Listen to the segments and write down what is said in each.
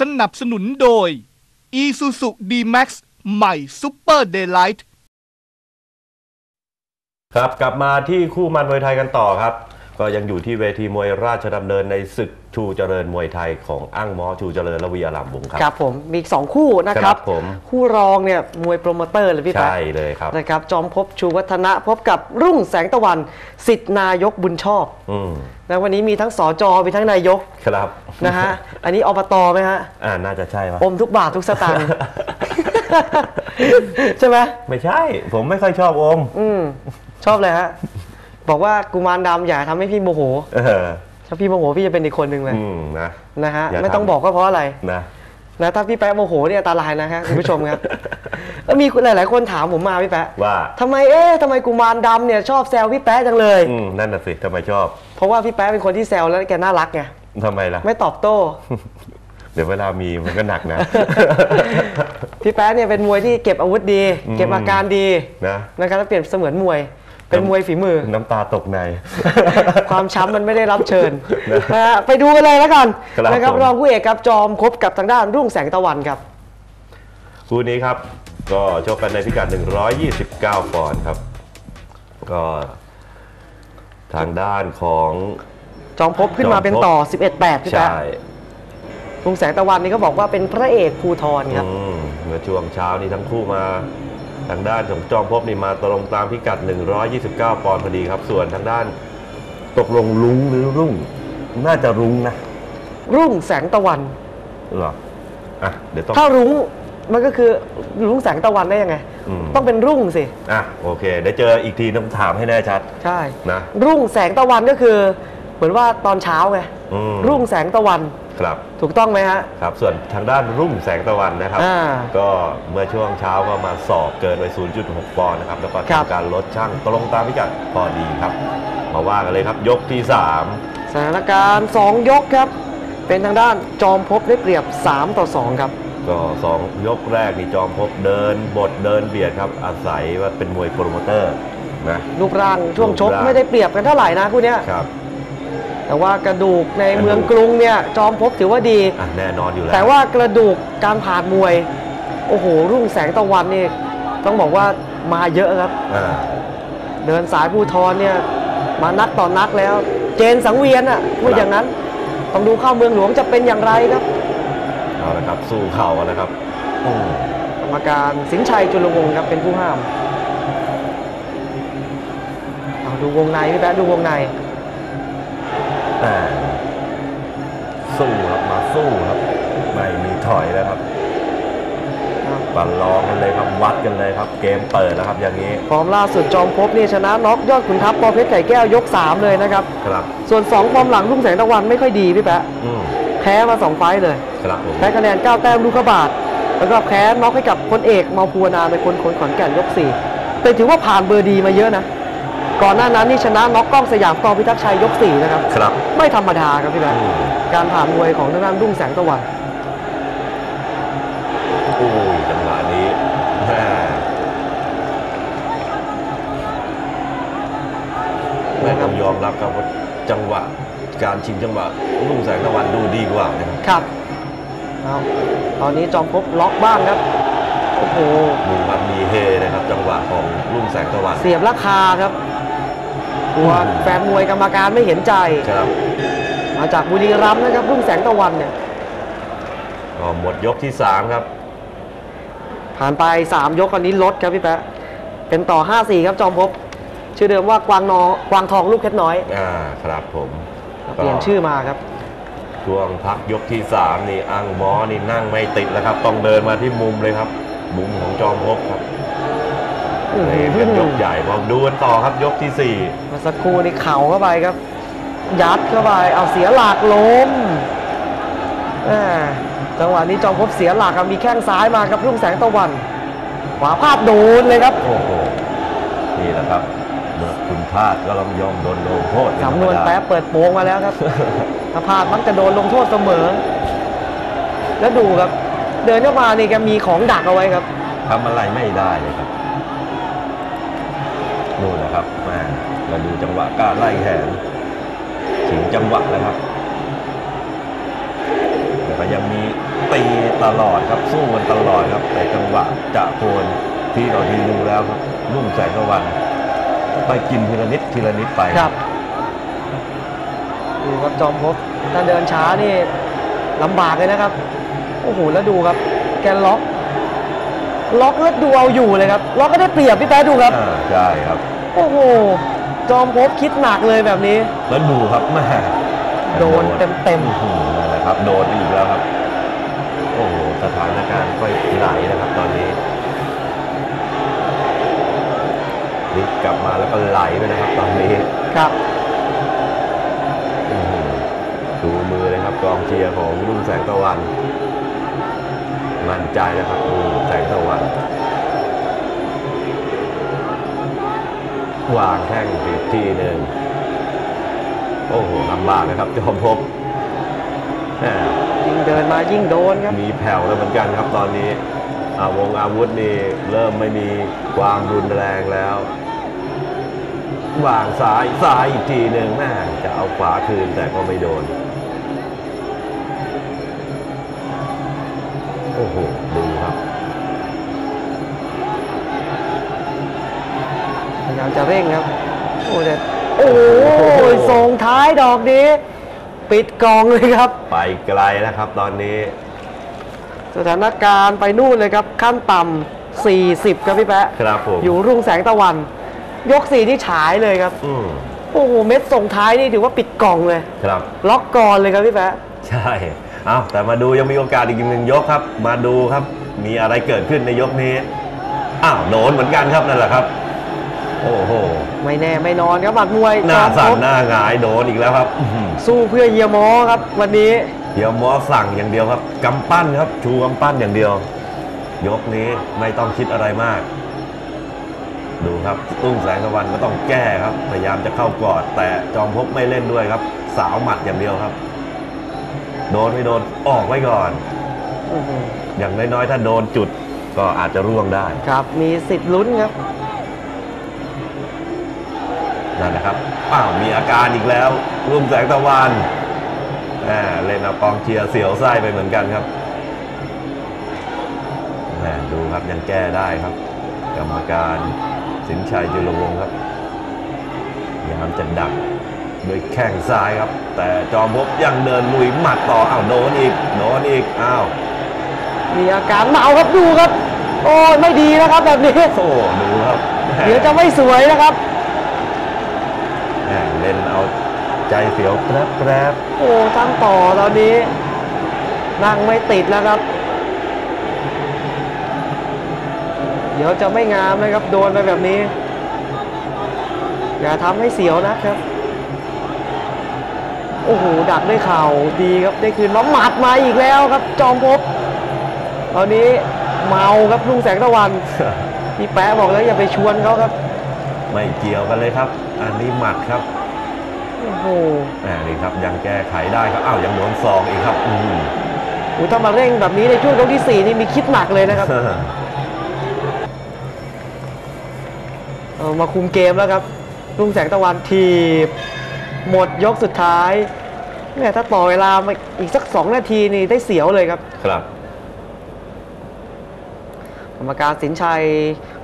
สนับสนุนโดย Isuzu D-Max ใหม่ Super Daylight ครับกลับมาที่คู่มันมวยไทยกันต่อครับ ก็ยังอยู่ที่เวทีมวยราชดำเนินในศึกชูเจริญมวยไทยของอ้างมอชูเจริญและวีอารามวงศ์ครับ ครับผมมีอีกสองคู่นะคครัรับบผม คู่รองเนี่ยมวยโปรโมเตอร์เลยพี่แป๊ะใช่เลยครับ นะครับจอมภพชูวัฒนะพบกับรุ่งแสงตะวันสิทธินายกบุญชอบ อืม นะวันนี้มีทั้งสจมีทั้งนายกครับนะฮะอันนี้อบตไหมฮะอ่าน่าจะใช่ปะอมทุกบาททุกสตางค์ใช่ไหมไม่ใช่ ผมไม่ค่อยชอบอม อืมชอบเลยฮะบอกว่ากุมารดำอย่าทำให้พี่โมโหเออถ้าพี่โมโหพี่จะเป็นอีกคนหนึ่งเลยอืมนะนะฮะอย่าทำไม่ต้องบอกก็เพราะอะไรนะนะถ้าพี่แป๊ะโมโหเนี่ยอันตรายนะฮะคุณผู้ชมครับแล้วมีหลาย ๆ คนถามผมมาพี่แป๊ะว่าทำไมเอ๊ะทำไมกุมารดำเนี่ยชอบแซวพี่แป๊ะจังเลยอืมนั่นน่ะสิทำไมชอบ เพราะว่าพี่แป๊ะเป็นคนที่แซวแล้วแกน่ารักไงทำไมล่ะ ไม่ตอบโต้ เดี๋ยวเวลามีมันก็หนักนะ พี่แป๊ะเนี่ยเป็นมวยที่เก็บอาวุธดีอืมเก็บอาการดีนะ นะครับแล้วเปรียบเสมือนมวย เป็นมวยฝีมือ น้ำตาตกใน ความช้ำมันไม่ได้รับเชิญนะนะฮะไปดูกันเลยแล้วกันครับนะครับผม รองผู้เอกครับจอมคบกับทางด้านรุ่งแสงตะวันครับ คู่นี้ครับ ก็ชกกันในพิกัด 129 ปอนด์ครับ ก็ ทางด้านของจอมพบขึ้นมาเป็นต่อ 11-8พี่แป๊ะใช่รุ่งแสงตะวันนี่ก็บอกว่าเป็นพระเอกภูทรครับอืมเมื่อช่วงเช้านี้ทั้งคู่มาทางด้านของจอมภพนี่มาตรงตามพิกัด 129 ปอนด์พอดีครับ ส่วนทางด้านตกลงลุงหรือรุ่ง น่าจะรุ้งนะ รุ่งแสงตะวันเหรออะเดี๋ยวต้องถ้ารุ้งมันก็คือรุ่งแสงตะวันได้ยังไง อืม ต้องเป็นรุ่งสิ อะโอเคเดี๋ยวเจออีกทีต้องถามให้แน่ชัด ใช่ นะรุ่งแสงตะวันก็คือ เหมือนว่าตอนเช้าไง อืม รุ่งแสงตะวัน ครับถูกต้องไหมฮะ ครับ ส่วนทางด้านรุ่งแสงตะวันนะครับ อ่าก็เมื่อช่วงเช้าก็มาสอบเกินไป 0.6 ปอนด์นะครับ แล้วก็ครับ ทำการลดช่างตรงตามพิกัดพอดีครับ มาว่ากันเลยครับยกที่ สถานการณ์ 2 ยกครับ เป็นทางด้านจอมภพได้เปรียบ 3 ต่อ 2 ครับ3 ก็ 2 ยกแรกนี่จอมพบเดินบทเดินเบียดครับ อาศัยว่าเป็นมวยโปรโมเตอร์นะรูปร่างช่วงชกรูปร่างไม่ได้เปรียบกันเท่าไหร่นะคู่เนี้ยครับ แต่ว่ากระดูกในกระดูกเมืองกรุงเนี่ยจอมภพถือว่าดีอะแน่นอนอยู่แล้วแต่ว่ากระดูกการผ่านมวย โอ้โห รุ่งแสงตะวันนี่ต้องบอกว่ามาเยอะครับอ่าเดินสายภูทรเนี่ยมานักต่อนักแล้ว เจนสังเวียนอะพูดอย่างนั้นต้องดูเข้าเมืองหลวงจะเป็นอย่างไรครับ เอาละครับ สู้เข่ากันนะครับอืมกรรมการสินชัยจุลวงศ์ครับเป็นผู้ห้ามเอาดูวงในพี่แป๊ะดูวงในแต่สู้ครับมาสู้ครับไม่มีถอยแล้วครับครับปันลองกันเลยครับวัดกันเลยครับ เกมเปิดแล้วครับอย่างนี้ฟอร์มล่าสุดจอมภพนี่ชนะน็อกยอดขุนทัพปอเพชรไก่แก้วยก 3 เลยนะครับครับ ส่วน 2 ฟอร์มหลังรุ่งแสงตะวันไม่ค่อยดีพี่แป๊ะอืมแพ้มา 2 ไฟต์เลยครับผมแพ้คะแนน 9 แต้มลูกขบาทแล้วก็แพ้น็อกให้กับพลเอกเมาภูวนาเป็นคนคนขอนแก่นยก 4 แต่ถือว่าผ่านเบอร์ดีมาเยอะนะ ก่อนหน้านั้นนี่ชนะน็อกกล้องสยามต่อพิทักษ์ชัยยก 4 นะครับ ครับ ไม่ธรรมดาครับพี่แบงอืค์มการผ่านมวยของทางด้านรุ่งแสงตะวันโอ้ยจังหวะนี้แม่ไม่ต้องยอมรับครับว่าจังหวะ การชิงจังหวะลุ่งแสงตะวันดูดีกว่านะครับครับเอาตอนนี้จอมภพล็อกบ้างครับโอ้โหดูมันมีเฮนะครับ จังหวะของลุ่งแสงตะวันเสียบราคาครับกลัวแฟนมวยกรรมการไม่เห็นใจครับมาจากบุรีรัมย์นะครับรุ่งแสงตะวันเนี่ยก็หมดยกที่ 3 ครับ ผ่านไป 3 ยกอันนี้ลดครับพี่แป๊ะเป็นต่อ 5-4 ครับจอมภพชื่อเดิมว่ากวางนอกวางทองลูกเพชรน้อย อ่า ครับผม เปลี่ยนชื่อมาครับ ช่วงพักยกที่ 3 นี่อังหมอนี่นั่งไม่ติดแล้วครับ ต้องเดินมาที่มุมเลยครับ มุมของจอมภพครับอื้อหืนี่อเป็นยกใหญ่มาดูกันต่อครับยกที่เมาสักครู่นี่เข่าเข้าไปครับ ยัดเข้าไปเอาเสียหลักล้มแหม่จังหวะนี้จอมภพเสียหลักครับมีแข้งซ้ายมาครับรุ่งแสงตะวันขวาพาดโดนเลยครับ4โอ้โหนี่แหละครับเมื่อคุณ พลาดก็ต้องยอมโดนลงโทษเป็ธรรมสำนวนดาแป๊บเปิดโปงมาแล้วครับถ้าพลาดมักจะโดนลงโทษเสมอ แล้วดูครับ เดินเข้ามานี่แกมีของดักเอาไว้ครับทำอะไรไม่ได้เลยครับนู่นนะครับแม่มาดูจังหวะการไล่แขนถึงจังหวะแล้วครับแต่ก็ยังมีตีตลอดครับสู้กันตลอดครับ แต่จังหวะจะโคนที่เราดีดูแล้วครับรุ่งแสงตะวัน ไปกินทีละนิดทีละนิดไปครับดูครับจอมพบถ้าเดินช้านี่ลำบากเลยนะครับ โอ้โหแล้วดูครับ แกล็อกล็อกแล้วดูเอาอยู่เลยครับล็อกก็ได้เปรียบพี่แป๊ะดูครับอ่าใช่ครับ โอ้โหจอมพบคิดหนักเลยแบบนี้ แล้วดูครับแม่โดนเต็มๆอื้อหือนั่นแหละครับ โดนอีกแล้วครับ โอ้โหสถานการณ์ค่อยไหลนะครับตอนนี้ ลิกกลับมาแล้วก็ไหลไปนะครับตอนนี้ครับอื้อหือดูมือเลยครับกองเชียร์ของรุ่งแสงตะวัน มั่นใจนะครับรุ่งแสงตะวันวางแข้งอีกทีหนึ่งโอ้โหลำบากนะครับจอมภพแหม่ยิ่งเดินมายิ่งโดนครับ มีแผ่วแล้วเหมือนกันครับตอนนี้อาวงอาวุธนี่เริ่มไม่มีความรุนแรงแล้ว วางซ้ายซ้ายอีกทีหนึ่งแม่จะเอาขวาคืนแต่ก็ไม่โดน โอ้โห ดูครับ พยายามจะเร่งครับ โอ้แต่โอ้ยส่งท้ายดอกนี้ ปิดกองเลยครับ ไปไกลแล้วครับตอนนี้ สถานการณ์ไปนู่นเลยครับ ขั้นต่ำ40 ครับพี่แปะครับผมอยู่รุ่งแสงตะวัน ยกสี่นี่ฉายเลยครับ อืมโอ้โห เม็ดส่งท้ายนี่ถือว่าปิดกล่องเลย ครับ ล็อกก่อนเลยครับพี่แปะใช่เอาแต่มาดูยังมีโอกาสอีกหนึ่งยกครับ มาดูครับ มีอะไรเกิดขึ้นในยกนี้ อ้าวโดนเหมือนกันครับนั่นแหละครับ โอ้โห ไม่แน่ไม่นอนครับหมัดมวยหน้าจอมสั่นพบหน้าหงายโดนอีกแล้วครับอื้อหือสู้เพื่อเฮียมอครับ วันนี้ เดี๋ยวหมอสั่งอย่างเดียวครับกำปั้นครับ ชูกำปั้นอย่างเดียว ยกนี้ไม่ต้องคิดอะไรมาก ดูครับตุ้งแสงตะวันก็ต้องแก้ครับ พยายามจะเข้ากอด แต่จอมภพไม่เล่นด้วยครับ สาวหมัดอย่างเดียวครับ โดนไม่โดนออกไว้ก่อนอื้อหืออย่างน้อยๆ ถ้าโดนจุดก็อาจจะร่วงได้ ครับ มีสิทธิ์ลุ้นครับนั่นนะครับอ้าวมีอาการอีกแล้วรุ่งแสงตะวันแหมเล่นเอากองเชียร์เสียวไส้ไปเหมือนกันครับแหมดูครับยังแก้ได้ครับ กรรมการ สินชัยจุลวงศ์ครับพยายามจะดักด้วยแข้งซ้ายครับ แต่จอมภพยังเดินลุยหมัดต่ออ้าวโดนอีกโดนอีกอ้าวมีอาการเมาครับดูครับ โอ้ยไม่ดีนะครับแบบนี้โอ้ดูครับแหมเดี๋ยวจะไม่สวยนะครับแหมเล่นเอาใจเสียวแป๊บแป๊บโอ้ตั้งต่อตอนนี้นั่งไม่ติดแล้วครับ เดี๋ยวจะไม่งามนะครับ โดนไปแบบนี้ อย่าทำให้เสียวนะครับ โอ้โห ดักด้วยเข่าดีครับ ได้คืนมาหมัดมาอีกแล้วครับ จอมภพตอนนี้เมาครับลุงแสงตะวันพี่แป๊ะบอกแล้วอย่าไปชวนเขาครับ ไม่เกี่ยวกันเลยครับ อันนี้หมัดครับโอ้โหแหมนี่ครับยังแก้ไขได้ครับอ้าวยังโดนซองอีกครับ อืมโอ้ถ้ามาเร่งแบบนี้ในช่วงยกที่สี่นี่มีคิดหนักเลยนะครับ มาคุมเกมแล้วครับรุ่งแสงตะวันทีบหมดยกสุดท้ายเนี่ยถ้าต่อเวลามาอีกสักสองนาทีนี่ได้เสียวเลยครับ ครับกรรมการสินชัย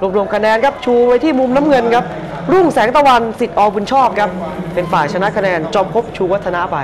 รวบรวมคะแนนครับชูไว้ที่มุมน้ำเงินครับ รุ่งแสงตะวันสิทธิ์อบุญชอบครับ เป็นฝ่ายชนะคะแนนจอมภพชูวัฒนะไป